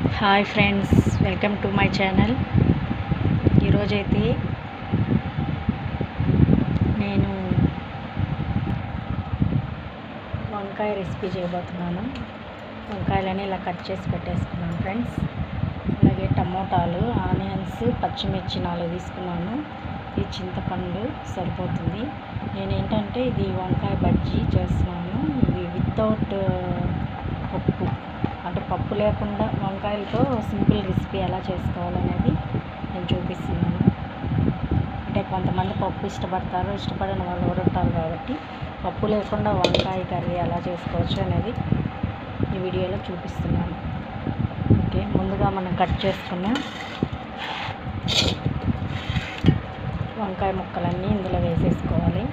Hi friends welcome to my channel. ఈరోజైతే నేను వంకాయ రెసిపీ చేయబోతున్నాను. వంకాయలని ఇలా కట్ చేసి పెట్టేసుకున్నాను ఫ్రెండ్స్. అలాగే టమోటాలు ఆనియన్స్ పచ్చిమిర్చి నాలుగు తీసుకున్నాను. ఇది చింతపండు సరిపోతుంది. నేను ఏంటంటే ఇది వంకాయ బజ్జీ చేస్తున్నాను. ఇది వితౌట్ పప్పు లేకుండా వంకాయలతో సింపుల్ రెసిపీ ఎలా చేసుకోవాలనేది నేను చూపిస్తున్నాను. అంటే కొంతమంది పప్పు ఇష్టపడతారు ఇష్టపడిన వాళ్ళు కూడా ఉంటారు కాబట్టి పప్పు లేకుండా వంకాయ కర్రీ ఎలా చేసుకోవచ్చు అనేది ఈ వీడియోలో చూపిస్తున్నాను. ఓకే ముందుగా మనం కట్ చేసుకున్న వంకాయ ముక్కలన్నీ ఇందులో వేసేసుకోవాలి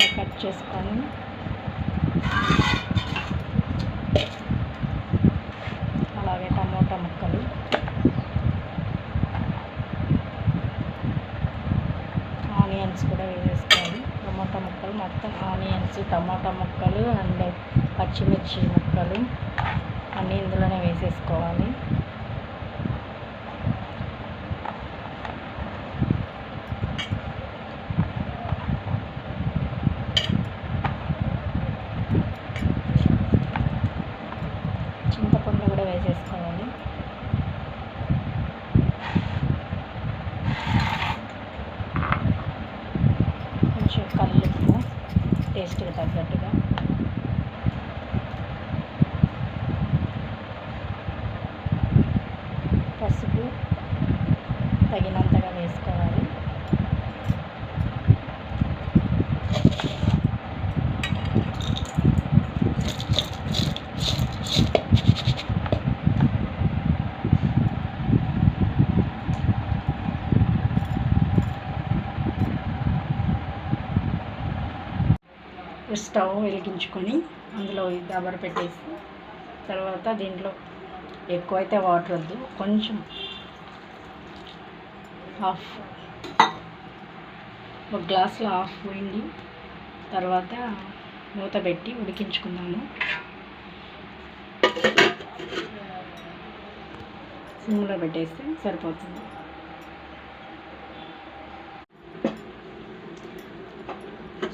ఇలా కట్ చేసుకొని అలాగే టమోటా ముక్కలు. ఆనియన్స్ కూడా వేసేసుకోవాలి. టమోటా ముక్కలు మొత్తం ఆనియన్స్ టమోటా ముక్కలు అండ్ పచ్చిమిర్చి ముక్కలు అన్నీ ఇందులోనే వేసేసుకోవాలి చింతపండు కూడా వేసేసుకోవాలి. కొంచెం కల్లుప్పు టేస్ట్కి తగ్గట్టుగా. పసుపు తగినంత వేసుకోవాలి స్టవ్ వెలిగించుకొని అందులో ఈ దబర పెట్టేసి తర్వాత దీంట్లో ఎక్కువైతే వాటర్ వద్దు కొంచెం హాఫ్ ఒక గ్లాస్లో హాఫ్ పోయింది తర్వాత మూత పెట్టి ఉడికించుకున్నాను సిమ్లో పెట్టేస్తే సరిపోతుంది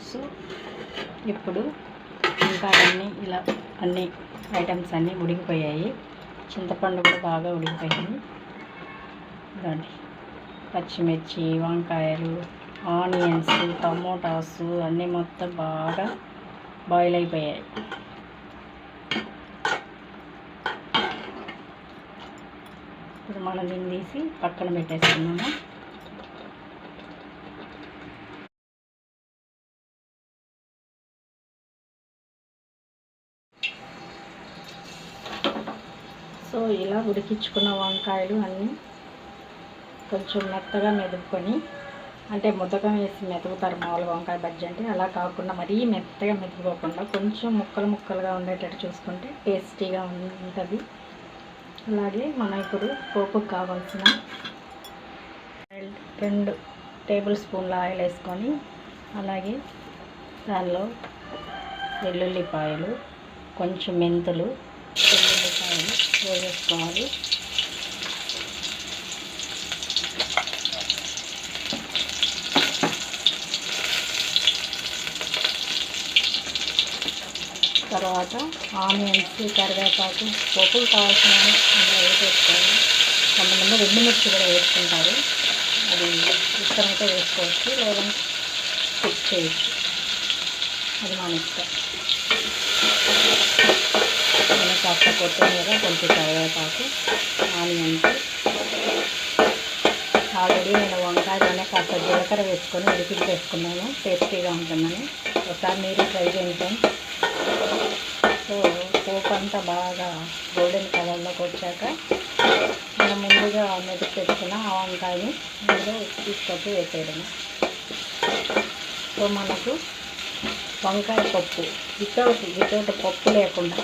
సో ఇప్పుడు ఇంకా అన్నీ ఇలా అన్ని ఐటమ్స్ అన్నీ ఉడికిపోయాయి. చింతపండు కూడా బాగా ఉడికిపోయింది. ఇదండి పచ్చిమిర్చి వంకాయలు ఆనియన్స్ టమోటాస్ అన్నీ మొత్తం బాగా బాయిల్ అయిపోయాయి. ఇప్పుడు మనం దీన్ని తీసి పక్కన పెట్టేసుకున్నాము సో ఇలా ఉడికించుకున్న వంకాయలు అన్నీ కొంచెం మెత్తగా మెదుపుకొని అంటే ముద్దగా వేసి మెతుకుతారు మామూలు వంకాయ బజ్జీ అంటే అలా కాకుండా మరీ మెత్తగా మెతుకుపోకుండా కొంచెం ముక్కలు ముక్కలుగా ఉండేటట్టు చూసుకుంటే టేస్టీగా ఉంటుంది. అలాగే మనం ఇప్పుడు పోపుకు కావాల్సిన రెండు టేబుల్ స్పూన్ల ఆయిల్ వేసుకొని అలాగే దానిలో వెల్లుల్లిపాయలు కొంచెం మెంతులు వెల్లుల్లిపాయలు వేసుకోవాలి తర్వాత ఆనియన్స్ కరివేపాకు పప్పులు కావాల్సిన అందులో వేసేసుకోవాలి కొంతమంది రెండు మిర్చి కూడా వేసుకుంటారు. అది ఇష్టమైతే వేసుకోవచ్చు లేదా స్కిప్ చేయొచ్చు. అది మన ఇష్టం. నేను కాస్త కొత్తిమీర కొంచెం కరివేపాకు ఆనియన్స్ ఆల్రెడీ నేను వంకాయలోనే కాస్త జీలకర్ర వేసుకొని ఉడికి వేసుకున్నాను టేస్టీగా ఉంటుందని. ఒకసారి మీరు ట్రై చేయండి సో పోపు అంతా బాగా గోల్డెన్ కలర్లోకి వచ్చాక మనం ముందుగా మెతుకు పెట్టుకున్న ఆ వంకాయని ముందుగా తీసుకొచ్చి వేసేయడం సో మనకు వంకాయ పప్పు వితౌట్ వితౌట్ పప్పు లేకుండా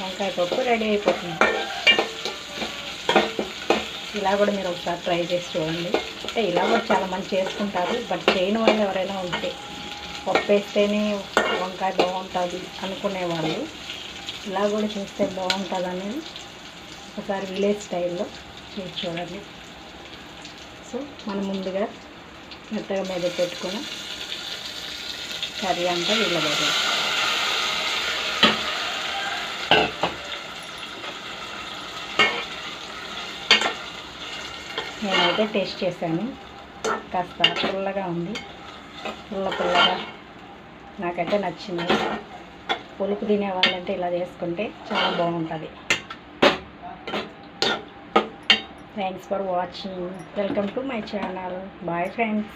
వంకాయ పప్పు రెడీ అయిపోతుంది. ఇలా కూడా మీరు ఒకసారి ట్రై చేసి చూడండి. అంటే ఇలా కూడా చాలా మంది చేసుకుంటారు బట్ చేయని వాళ్ళు ఎవరైనా ఉంటే పప్పు వేస్తేనే వంకాయ బాగుంటుంది అనుకునేవాళ్ళు ఇలా కూడా చేస్తే బాగుంటుంది అనేది ఒకసారి విలేజ్ స్టైల్లో మీరు చూడండి. సో మనం ముందుగా మెత్తగా మీద పెట్టుకుని కర్రీ అంతా వీళ్ళబోతుంది నేనైతే టేస్ట్ చేశాను. కాస్త పుల్లగా ఉంది. పుల్ల పుల్లగా నాకైతే నచ్చింది. పులుపు తినేవాళ్ళంటే ఇలా చేసుకుంటే చాలా బాగుంటుంది. Thanks for watching welcome to my channel bye friends